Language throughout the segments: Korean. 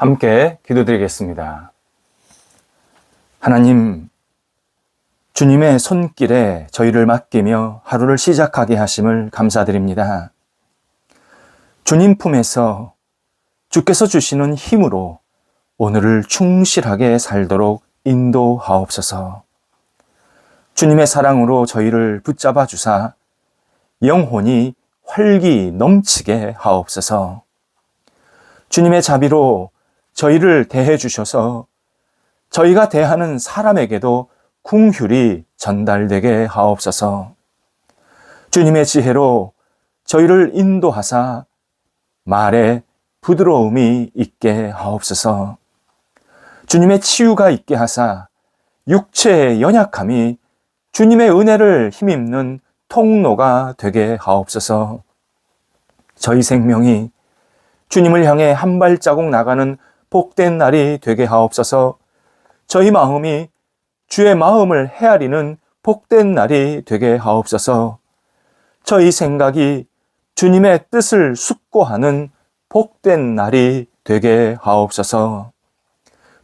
함께 기도드리겠습니다. 하나님, 주님의 손길에 저희를 맡기며 하루를 시작하게 하심을 감사드립니다. 주님 품에서 주께서 주시는 힘으로 오늘을 충실하게 살도록 인도하옵소서. 주님의 사랑으로 저희를 붙잡아 주사 영혼이 활기 넘치게 하옵소서. 주님의 자비로 저희를 대해 주셔서 저희가 대하는 사람에게도 궁휼이 전달되게 하옵소서. 주님의 지혜로 저희를 인도하사 말에 부드러움이 있게 하옵소서. 주님의 치유가 있게 하사 육체의 연약함이 주님의 은혜를 힘입는 통로가 되게 하옵소서. 저희 생명이 주님을 향해 한 발자국 나가는 복된 날이 되게 하옵소서. 저희 마음이 주의 마음을 헤아리는 복된 날이 되게 하옵소서. 저희 생각이 주님의 뜻을 숙고하는 복된 날이 되게 하옵소서.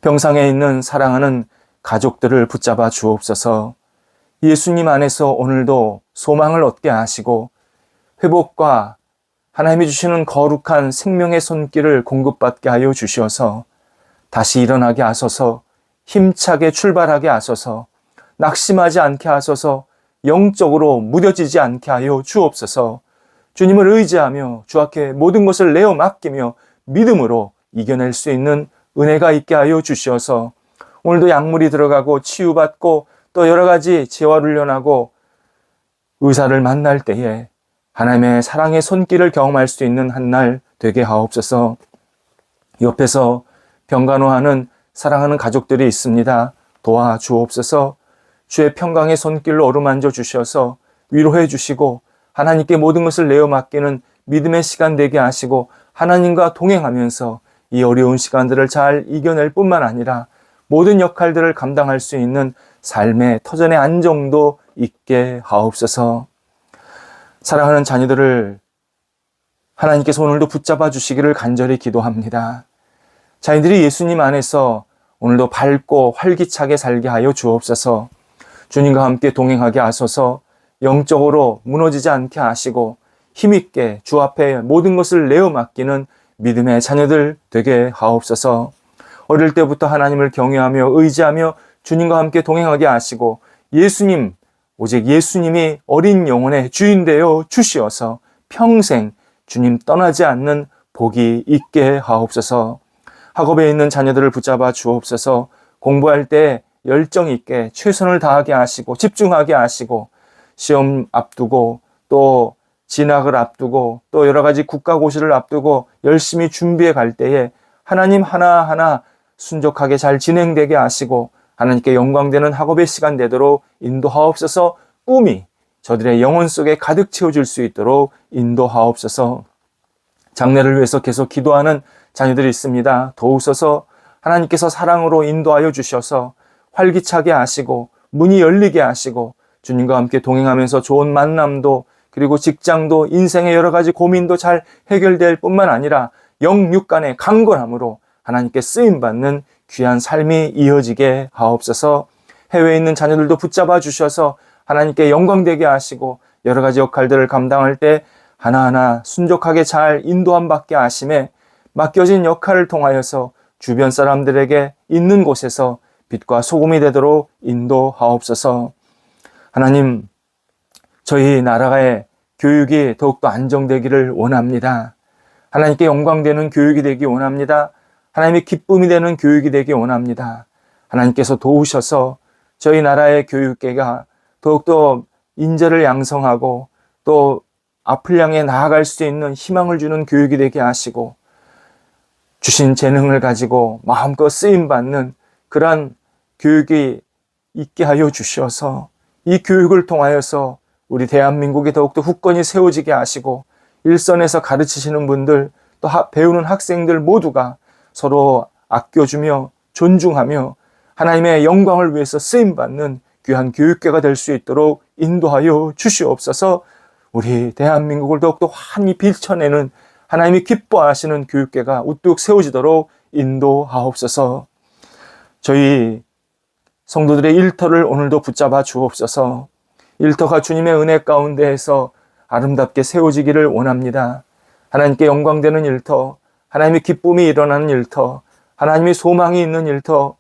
병상에 있는 사랑하는 가족들을 붙잡아 주옵소서. 예수님 안에서 오늘도 소망을 얻게 하시고 회복과 하나님이 주시는 거룩한 생명의 손길을 공급받게 하여 주시어서 다시 일어나게 하소서 힘차게 출발하게 하소서 낙심하지 않게 하소서 영적으로 무뎌지지 않게 하여 주옵소서. 주님을 의지하며 주 앞에 모든 것을 내어 맡기며 믿음으로 이겨낼 수 있는 은혜가 있게 하여 주시어서 오늘도 약물이 들어가고 치유받고 또 여러 가지 재활훈련하고 의사를 만날 때에 하나님의 사랑의 손길을 경험할 수 있는 한 날 되게 하옵소서. 옆에서 병간호하는 사랑하는 가족들이 있습니다. 도와주옵소서. 주의 평강의 손길로 어루만져 주셔서 위로해 주시고 하나님께 모든 것을 내어 맡기는 믿음의 시간 되게 하시고 하나님과 동행하면서 이 어려운 시간들을 잘 이겨낼 뿐만 아니라 모든 역할들을 감당할 수 있는 삶의 터전의 안정도 있게 하옵소서. 사랑하는 자녀들을 하나님께서 오늘도 붙잡아 주시기를 간절히 기도합니다. 자녀들이 예수님 안에서 오늘도 밝고 활기차게 살게 하여 주옵소서. 주님과 함께 동행하게 하소서. 영적으로 무너지지 않게 하시고 힘있게 주 앞에 모든 것을 내어 맡기는 믿음의 자녀들 되게 하옵소서. 어릴 때부터 하나님을 경외하며 의지하며 주님과 함께 동행하게 하시고 예수님 오직 예수님이 어린 영혼의 주인 되어 주시어서 평생 주님 떠나지 않는 복이 있게 하옵소서. 학업에 있는 자녀들을 붙잡아 주옵소서. 공부할 때 열정 있게 최선을 다하게 하시고 집중하게 하시고 시험 앞두고 또 진학을 앞두고 또 여러 가지 국가고시를 앞두고 열심히 준비해 갈 때에 하나님 하나하나 순적하게 잘 진행되게 하시고 하나님께 영광되는 학업의 시간 되도록 인도하옵소서. 꿈이 저들의 영혼 속에 가득 채워질 수 있도록 인도하옵소서. 장래를 위해서 계속 기도하는 자녀들이 있습니다. 도우소서. 하나님께서 사랑으로 인도하여 주셔서 활기차게 하시고 문이 열리게 하시고 주님과 함께 동행하면서 좋은 만남도 그리고 직장도 인생의 여러 가지 고민도 잘 해결될 뿐만 아니라 영육 간의 강건함으로 하나님께 쓰임 받는 귀한 삶이 이어지게 하옵소서. 해외에 있는 자녀들도 붙잡아 주셔서 하나님께 영광되게 하시고 여러 가지 역할들을 감당할 때 하나하나 순종하게 잘 인도함 받게 하심에 맡겨진 역할을 통하여서 주변 사람들에게 있는 곳에서 빛과 소금이 되도록 인도하옵소서. 하나님, 저희 나라의 교육이 더욱더 안정되기를 원합니다. 하나님께 영광되는 교육이 되기 원합니다. 하나님의 기쁨이 되는 교육이 되기 원합니다. 하나님께서 도우셔서 저희 나라의 교육계가 더욱더 인재를 양성하고 또 앞을 향해 나아갈 수 있는 희망을 주는 교육이 되게 하시고 주신 재능을 가지고 마음껏 쓰임 받는 그러한 교육이 있게 하여 주셔서 이 교육을 통하여서 우리 대한민국이 더욱더 후권이 세워지게 하시고 일선에서 가르치시는 분들 또 배우는 학생들 모두가 서로 아껴주며 존중하며 하나님의 영광을 위해서 쓰임 받는 귀한 교육계가 될 수 있도록 인도하여 주시옵소서. 우리 대한민국을 더욱더 환히 빌쳐내는 하나님이 기뻐하시는 교육계가 우뚝 세워지도록 인도하옵소서. 저희 성도들의 일터를 오늘도 붙잡아 주옵소서. 일터가 주님의 은혜 가운데에서 아름답게 세워지기를 원합니다. 하나님께 영광되는 일터, 하나님의 기쁨이 일어나는 일터, 하나님의 소망이 있는 일터,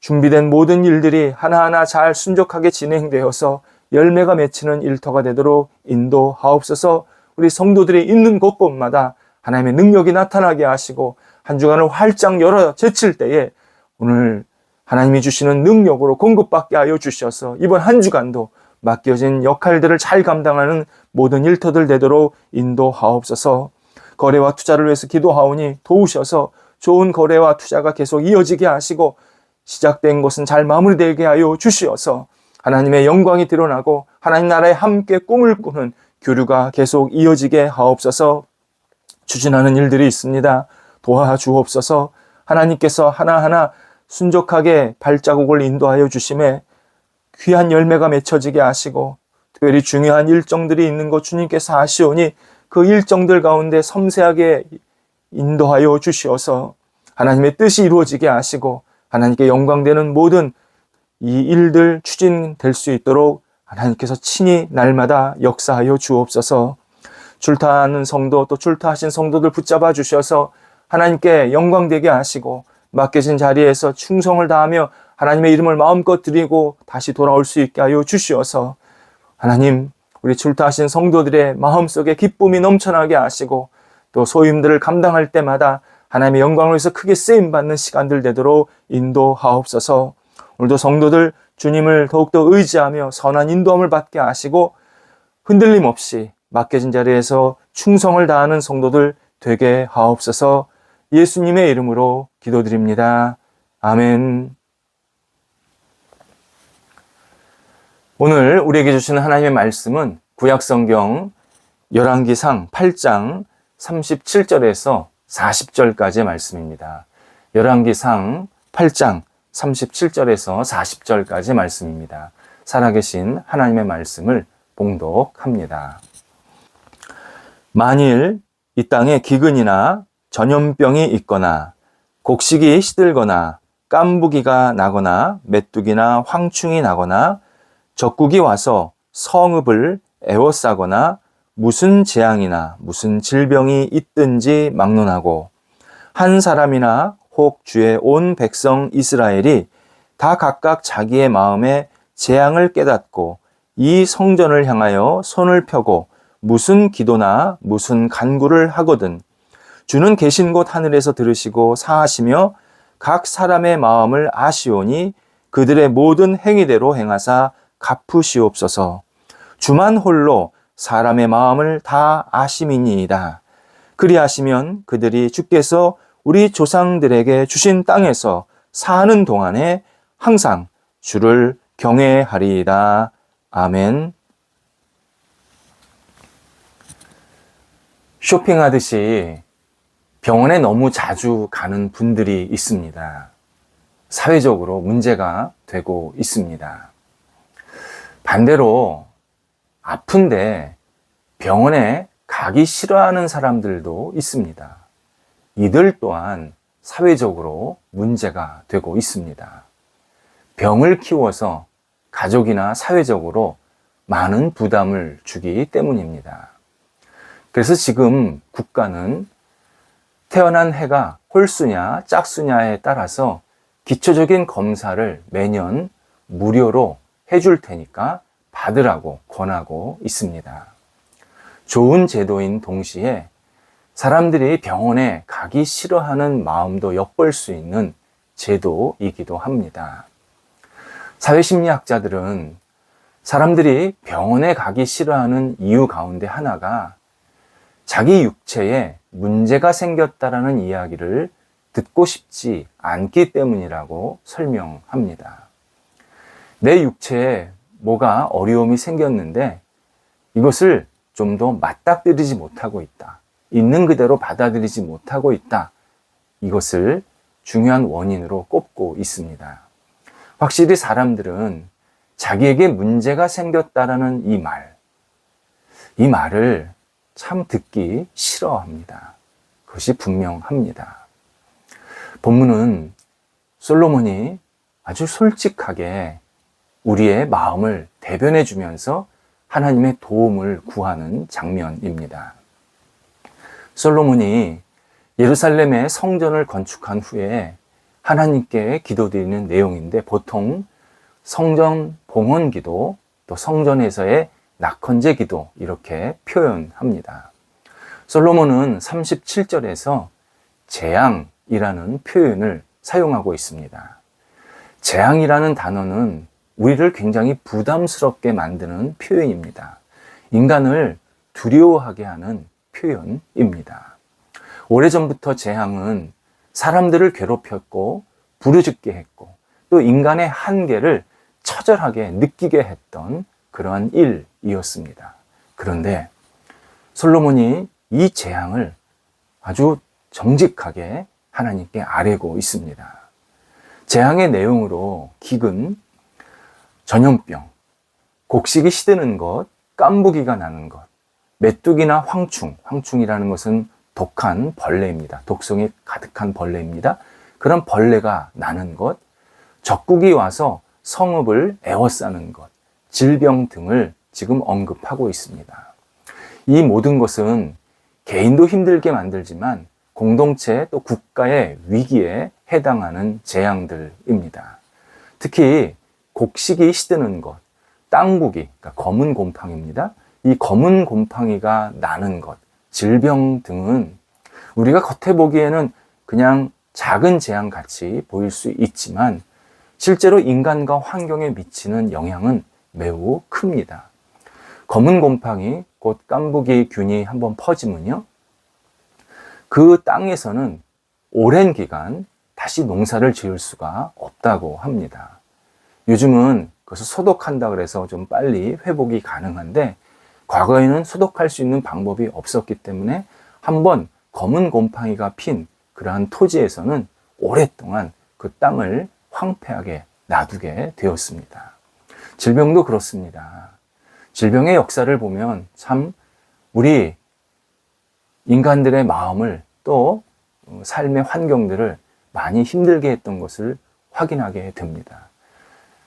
준비된 모든 일들이 하나하나 잘 순적하게 진행되어서 열매가 맺히는 일터가 되도록 인도하옵소서. 우리 성도들이 있는 곳곳마다 하나님의 능력이 나타나게 하시고 한 주간을 활짝 열어 제칠 때에 오늘 하나님이 주시는 능력으로 공급받게 하여 주셔서 이번 한 주간도 맡겨진 역할들을 잘 감당하는 모든 일터들 되도록 인도하옵소서 거래와 투자를 위해서 기도하오니 도우셔서 좋은 거래와 투자가 계속 이어지게 하시고 시작된 것은 잘 마무리되게 하여 주시어서 하나님의 영광이 드러나고 하나님 나라에 함께 꿈을 꾸는 교류가 계속 이어지게 하옵소서 추진하는 일들이 있습니다. 도와주옵소서 하나님께서 하나하나 순적하게 발자국을 인도하여 주심에 귀한 열매가 맺혀지게 하시고 특별히 중요한 일정들이 있는 것 주님께서 아시오니 그 일정들 가운데 섬세하게 인도하여 주시어서 하나님의 뜻이 이루어지게 하시고 하나님께 영광되는 모든 이 일들 추진될 수 있도록 하나님께서 친히 날마다 역사하여 주옵소서. 출타하는 성도 또 출타하신 성도들 붙잡아 주셔서 하나님께 영광되게 하시고 맡겨진 자리에서 충성을 다하며 하나님의 이름을 마음껏 드리고 다시 돌아올 수 있게 하여 주시어서 하나님 우리 출타하신 성도들의 마음속에 기쁨이 넘쳐나게 하시고 또 소임들을 감당할 때마다 하나님의 영광을 위해서 크게 쓰임 받는 시간들 되도록 인도하옵소서. 오늘도 성도들 주님을 더욱더 의지하며 선한 인도함을 받게 하시고 흔들림 없이 맡겨진 자리에서 충성을 다하는 성도들 되게 하옵소서. 예수님의 이름으로 기도드립니다. 아멘. 오늘 우리에게 주시는 하나님의 말씀은 구약성경 열왕기상 8장 37절에서 40절까지의 말씀입니다. 열왕기상 8장 37절에서 40절까지의 말씀입니다. 살아계신 하나님의 말씀을 봉독합니다. 만일 이 땅에 기근이나 전염병이 있거나 곡식이 시들거나 깐부기가 나거나 메뚜기나 황충이 나거나 적국이 와서 성읍을 에워싸거나 무슨 재앙이나 무슨 질병이 있든지 막론하고 한 사람이나 혹 주의 온 백성 이스라엘이 다 각각 자기의 마음에 재앙을 깨닫고 이 성전을 향하여 손을 펴고 무슨 기도나 무슨 간구를 하거든 주는 계신 곳 하늘에서 들으시고 사하시며 각 사람의 마음을 아시오니 그들의 모든 행위대로 행하사 갚으시옵소서 주만 홀로 사람의 마음을 다 아심이니이다. 그리하시면 그들이 주께서 우리 조상들에게 주신 땅에서 사는 동안에 항상 주를 경외하리이다. 아멘. 쇼핑하듯이 병원에 너무 자주 가는 분들이 있습니다. 사회적으로 문제가 되고 있습니다. 반대로 아픈데 병원에 가기 싫어하는 사람들도 있습니다. 이들 또한 사회적으로 문제가 되고 있습니다. 병을 키워서 가족이나 사회적으로 많은 부담을 주기 때문입니다. 그래서 지금 국가는 태어난 해가 홀수냐 짝수냐에 따라서 기초적인 검사를 매년 무료로 해줄 테니까 받으라고 권하고 있습니다. 좋은 제도인 동시에 사람들이 병원에 가기 싫어하는 마음도 엿볼 수 있는 제도이기도 합니다. 사회심리학자들은 사람들이 병원에 가기 싫어하는 이유 가운데 하나가 자기 육체에 문제가 생겼다라는 이야기를 듣고 싶지 않기 때문이라고 설명합니다. 내 육체에 뭐가 어려움이 생겼는데 이것을 좀 더 맞닥뜨리지 못하고 있다. 있는 그대로 받아들이지 못하고 있다. 이것을 중요한 원인으로 꼽고 있습니다. 확실히 사람들은 자기에게 문제가 생겼다라는 이 말, 이 말을 참 듣기 싫어합니다. 그것이 분명합니다. 본문은 솔로몬이 아주 솔직하게 우리의 마음을 대변해 주면서 하나님의 도움을 구하는 장면입니다. 솔로몬이 예루살렘의 성전을 건축한 후에 하나님께 기도드리는 내용인데 보통 성전 봉헌 기도 또 성전에서의 낙헌제 기도 이렇게 표현합니다. 솔로몬은 37절에서 재앙이라는 표현을 사용하고 있습니다. 재앙이라는 단어는 우리를 굉장히 부담스럽게 만드는 표현입니다. 인간을 두려워하게 하는 표현입니다. 오래전부터 재앙은 사람들을 괴롭혔고 부르짖게 했고 또 인간의 한계를 처절하게 느끼게 했던 그러한 일이었습니다. 그런데 솔로몬이 이 재앙을 아주 정직하게 하나님께 아뢰고 있습니다. 재앙의 내용으로 기근, 전염병, 곡식이 시드는 것, 깐부기가 나는 것, 메뚜기나 황충, 황충이라는 것은 독한 벌레입니다. 독성이 가득한 벌레입니다. 그런 벌레가 나는 것, 적국이 와서 성읍을 에워싸는 것, 질병 등을 지금 언급하고 있습니다. 이 모든 것은 개인도 힘들게 만들지만 공동체 또 국가의 위기에 해당하는 재앙들입니다. 특히 곡식이 시드는 것, 땅국이, 그러니까 검은 곰팡이입니다. 이 검은 곰팡이가 나는 것, 질병 등은 우리가 겉에 보기에는 그냥 작은 재앙 같이 보일 수 있지만 실제로 인간과 환경에 미치는 영향은 매우 큽니다. 검은 곰팡이, 곧 깐부기 균이 한번 퍼지면요. 그 땅에서는 오랜 기간 다시 농사를 지을 수가 없다고 합니다. 요즘은 그것을 소독한다 그래서 좀 빨리 회복이 가능한데 과거에는 소독할 수 있는 방법이 없었기 때문에 한번 검은 곰팡이가 핀 그러한 토지에서는 오랫동안 그 땅을 황폐하게 놔두게 되었습니다. 질병도 그렇습니다. 질병의 역사를 보면 참 우리 인간들의 마음을 또 삶의 환경들을 많이 힘들게 했던 것을 확인하게 됩니다.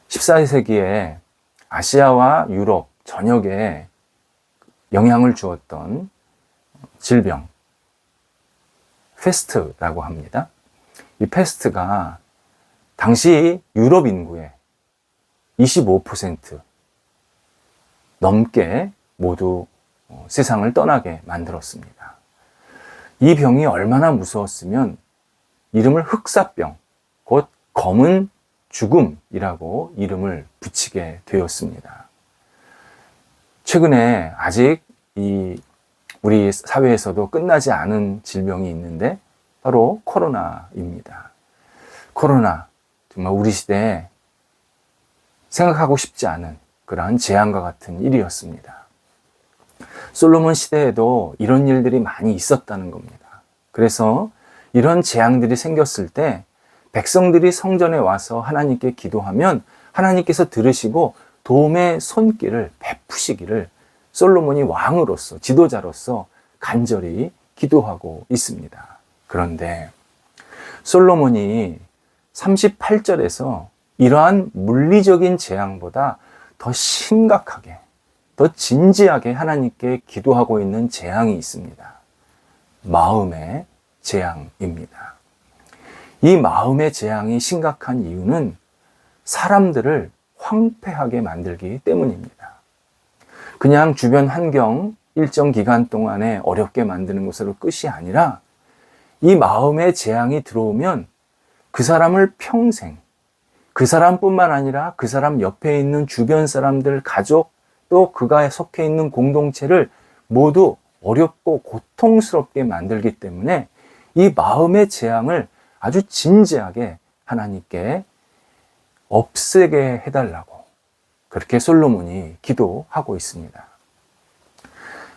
14세기에 아시아와 유럽 전역에 영향을 주었던 질병, 페스트라고 합니다. 이 페스트가 당시 유럽 인구의 25% 넘게 모두 어, 세상을 떠나게 만들었습니다. 이 병이 얼마나 무서웠으면 이름을 흑사병, 곧 검은 죽음이라고 이름을 붙이게 되었습니다. 최근에 아직 이 우리 사회에서도 끝나지 않은 질병이 있는데 바로 코로나입니다. 코로나 정말 우리 시대에 생각하고 싶지 않은 그러한 재앙과 같은 일이었습니다. 솔로몬 시대에도 이런 일들이 많이 있었다는 겁니다. 그래서 이런 재앙들이 생겼을 때 백성들이 성전에 와서 하나님께 기도하면 하나님께서 들으시고 도움의 손길을 베푸시기를 솔로몬이 왕으로서 지도자로서 간절히 기도하고 있습니다. 그런데 솔로몬이 38절에서 이러한 물리적인 재앙보다 더 심각하게, 더 진지하게 하나님께 기도하고 있는 재앙이 있습니다. 마음의 재앙입니다. 이 마음의 재앙이 심각한 이유는 사람들을 황폐하게 만들기 때문입니다. 그냥 주변 환경 일정 기간 동안에 어렵게 만드는 것으로 끝이 아니라 이 마음의 재앙이 들어오면 그 사람을 평생 그 사람뿐만 아니라 그 사람 옆에 있는 주변 사람들, 가족, 또 그가 속해 있는 공동체를 모두 어렵고 고통스럽게 만들기 때문에 이 마음의 재앙을 아주 진지하게 하나님께 없애게 해달라고 그렇게 솔로몬이 기도하고 있습니다.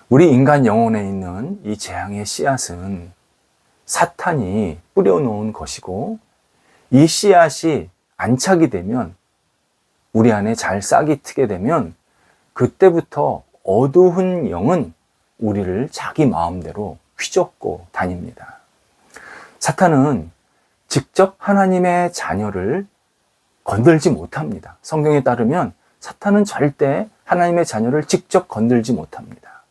우리 인간 영혼에 있는 이 재앙의 씨앗은 사탄이 뿌려놓은 것이고 이 씨앗이 안착이 되면 우리 안에 잘 싹이 트게 되면 그때부터 어두운 영은 우리를 자기 마음대로 휘젓고 다닙니다. 사탄은 직접 하나님의 자녀를 건들지 못합니다. 성경에 따르면 사탄은 절대 하나님의 자녀를 직접 건들지 못합니다.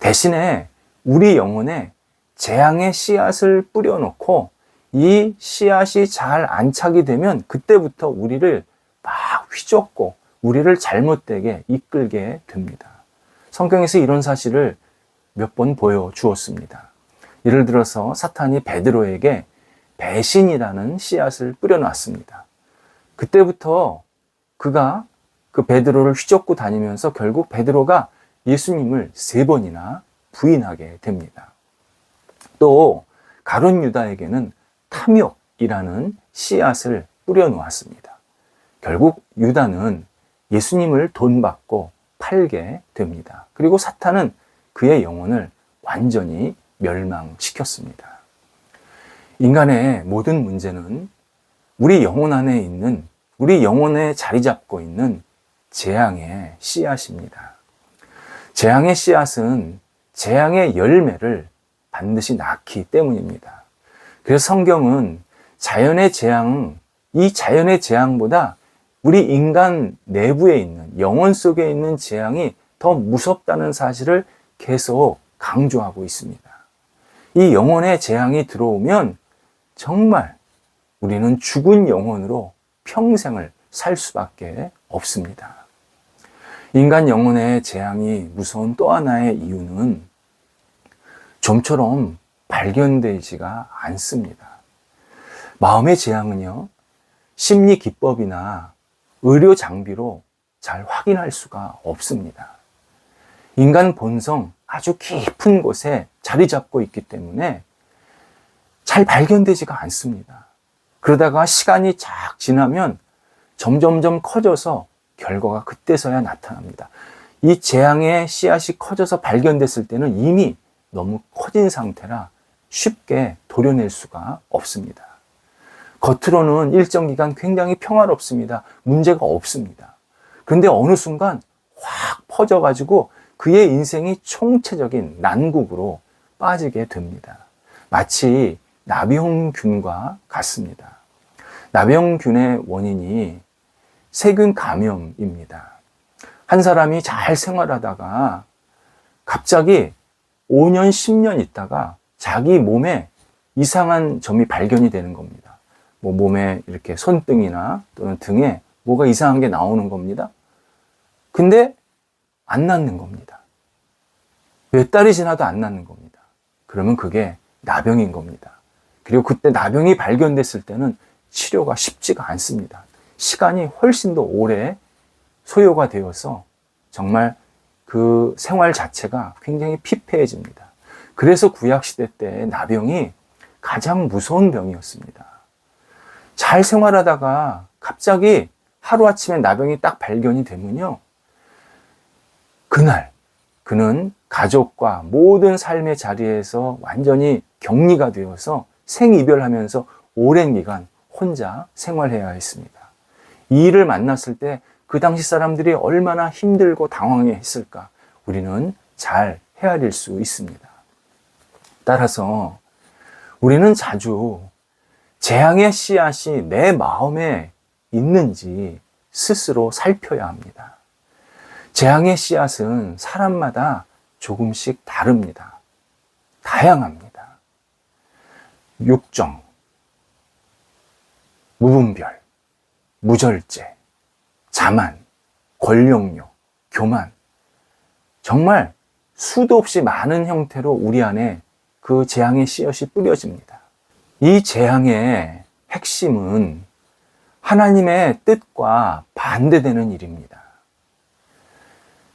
대신에 우리 영혼에 재앙의 씨앗을 뿌려놓고 이 씨앗이 잘 안착이 되면 그때부터 우리를 막 휘젓고 우리를 잘못되게 이끌게 됩니다. 성경에서 이런 사실을 몇 번 보여주었습니다. 예를 들어서 사탄이 베드로에게 배신이라는 씨앗을 뿌려놨습니다. 그때부터 그가 그 베드로를 휘젓고 다니면서 결국 베드로가 예수님을 세 번이나 부인하게 됩니다. 또 가론 유다에게는 탐욕이라는 씨앗을 뿌려놓았습니다. 결국 유다는 예수님을 돈 받고 팔게 됩니다. 그리고 사탄은 그의 영혼을 완전히 멸망시켰습니다. 인간의 모든 문제는 우리 영혼 안에 있는, 우리 영혼에 자리 잡고 있는 재앙의 씨앗입니다. 재앙의 씨앗은 재앙의 열매를 반드시 낳기 때문입니다. 그래서 성경은 자연의 재앙, 이 자연의 재앙보다 우리 인간 내부에 있는 영혼 속에 있는 재앙이 더 무섭다는 사실을 계속 강조하고 있습니다. 이 영혼의 재앙이 들어오면 정말 우리는 죽은 영혼으로 평생을 살 수밖에 없습니다. 인간 영혼의 재앙이 무서운 또 하나의 이유는 좀처럼 발견되지가 않습니다. 마음의 재앙은요, 심리 기법이나 의료 장비로 잘 확인할 수가 없습니다. 인간 본성 아주 깊은 곳에 자리 잡고 있기 때문에 잘 발견되지가 않습니다. 그러다가 시간이 쫙 지나면 점점점 커져서 결과가 그때서야 나타납니다. 이 재앙의 씨앗이 커져서 발견됐을 때는 이미 너무 커진 상태라 쉽게 도려낼 수가 없습니다. 겉으로는 일정 기간 굉장히 평화롭습니다. 문제가 없습니다. 그런데 어느 순간 확 퍼져가지고 그의 인생이 총체적인 난국으로 빠지게 됩니다. 마치 나병균과 같습니다. 나병균의 원인이 세균 감염입니다. 한 사람이 잘 생활하다가 갑자기 5년, 10년 있다가 자기 몸에 이상한 점이 발견이 되는 겁니다. 뭐 몸에 이렇게 손등이나 또는 등에 뭐가 이상한 게 나오는 겁니다. 근데 안 낫는 겁니다. 몇 달이 지나도 안 낫는 겁니다. 그러면 그게 나병인 겁니다. 그리고 그때 나병이 발견됐을 때는 치료가 쉽지가 않습니다. 시간이 훨씬 더 오래 소요가 되어서 정말 그 생활 자체가 굉장히 피폐해집니다. 그래서 구약시대 때 나병이 가장 무서운 병이었습니다. 잘 생활하다가 갑자기 하루아침에 나병이 딱 발견이 되면요. 그날 그는 가족과 모든 삶의 자리에서 완전히 격리가 되어서 생이별하면서 오랜 기간 혼자 생활해야 했습니다. 이 일을 만났을 때 그 당시 사람들이 얼마나 힘들고 당황해 했을까 우리는 잘 헤아릴 수 있습니다. 따라서 우리는 자주 재앙의 씨앗이 내 마음에 있는지 스스로 살펴야 합니다. 재앙의 씨앗은 사람마다 조금씩 다릅니다. 다양합니다. 육정, 무분별, 무절제, 자만, 권력욕, 교만. 정말 수도 없이 많은 형태로 우리 안에 그 재앙의 씨앗이 뿌려집니다. 이 재앙의 핵심은 하나님의 뜻과 반대되는 일입니다.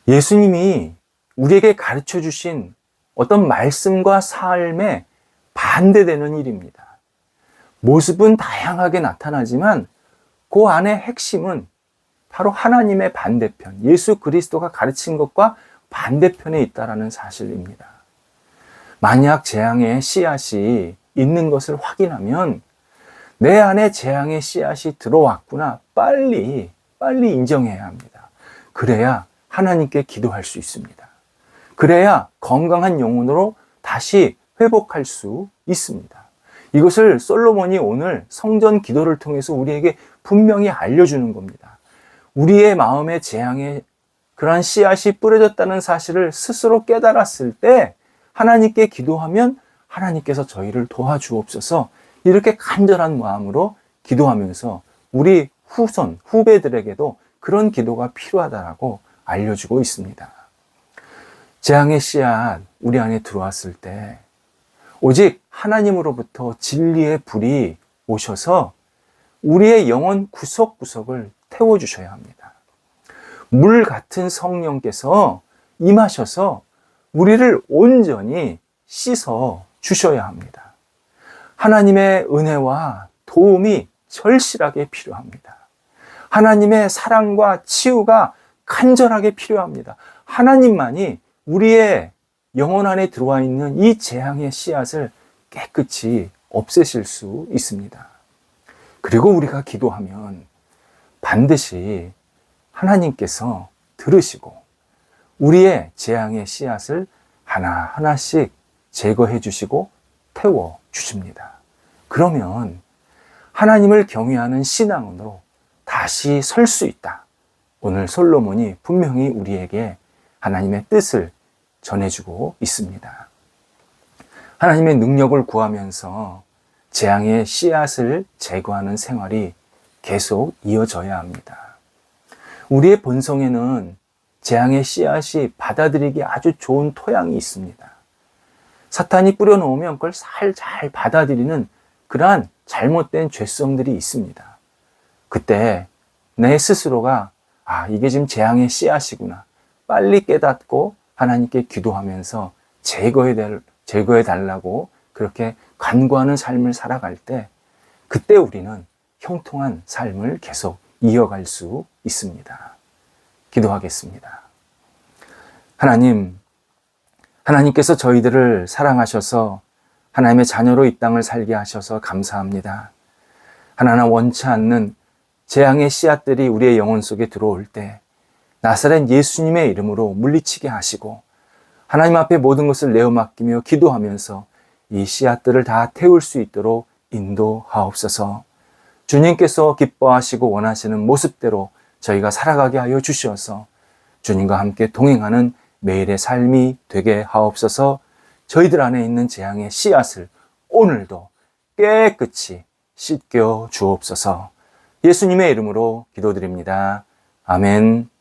예수님이 우리에게 가르쳐 주신 어떤 말씀과 삶에 반대되는 일입니다. 모습은 다양하게 나타나지만 그 안의 핵심은 바로 하나님의 반대편, 예수 그리스도가 가르친 것과 반대편에 있다라는 사실입니다. 만약 재앙의 씨앗이 있는 것을 확인하면 내 안에 재앙의 씨앗이 들어왔구나. 빨리, 빨리 인정해야 합니다. 그래야 하나님께 기도할 수 있습니다. 그래야 건강한 영혼으로 다시 회복할 수 있습니다. 이것을 솔로몬이 오늘 성전 기도를 통해서 우리에게 분명히 알려주는 겁니다. 우리의 마음의 재앙에 그러한 씨앗이 뿌려졌다는 사실을 스스로 깨달았을 때 하나님께 기도하면 하나님께서 저희를 도와주옵소서 이렇게 간절한 마음으로 기도하면서 우리 후손, 후배들에게도 그런 기도가 필요하다라고 알려주고 있습니다. 재앙의 씨앗 우리 안에 들어왔을 때 오직 하나님으로부터 진리의 불이 오셔서 우리의 영혼 구석구석을 태워주셔야 합니다. 물 같은 성령께서 임하셔서 우리를 온전히 씻어 주셔야 합니다. 하나님의 은혜와 도움이 절실하게 필요합니다. 하나님의 사랑과 치유가 간절하게 필요합니다. 하나님만이 우리의 영혼 안에 들어와 있는 이 재앙의 씨앗을 깨끗이 없애실 수 있습니다. 그리고 우리가 기도하면 반드시 하나님께서 들으시고 우리의 재앙의 씨앗을 하나하나씩 제거해 주시고 태워 주십니다. 그러면 하나님을 경외하는 신앙으로 다시 설 수 있다. 오늘 솔로몬이 분명히 우리에게 하나님의 뜻을 전해주고 있습니다. 하나님의 능력을 구하면서 재앙의 씨앗을 제거하는 생활이 계속 이어져야 합니다. 우리의 본성에는 재앙의 씨앗이 받아들이기 아주 좋은 토양이 있습니다. 사탄이 뿌려놓으면 그걸 살 잘 받아들이는 그러한 잘못된 죄성들이 있습니다. 그때 내 스스로가 아, 이게 지금 재앙의 씨앗이구나. 빨리 깨닫고 하나님께 기도하면서 제거해 달, 제거해 달라고 그렇게 간구하는 삶을 살아갈 때 그때 우리는 형통한 삶을 계속 이어갈 수 있습니다. 기도하겠습니다. 하나님, 하나님께서 저희들을 사랑하셔서 하나님의 자녀로 이 땅을 살게 하셔서 감사합니다. 하나나 원치 않는 재앙의 씨앗들이 우리의 영혼 속에 들어올 때 나사렛 예수님의 이름으로 물리치게 하시고 하나님 앞에 모든 것을 내어 맡기며 기도하면서 이 씨앗들을 다 태울 수 있도록 인도하옵소서. 주님께서 기뻐하시고 원하시는 모습대로 저희가 살아가게 하여 주시어서 주님과 함께 동행하는 매일의 삶이 되게 하옵소서. 저희들 안에 있는 재앙의 씨앗을 오늘도 깨끗이 씻겨 주옵소서. 예수님의 이름으로 기도드립니다. 아멘.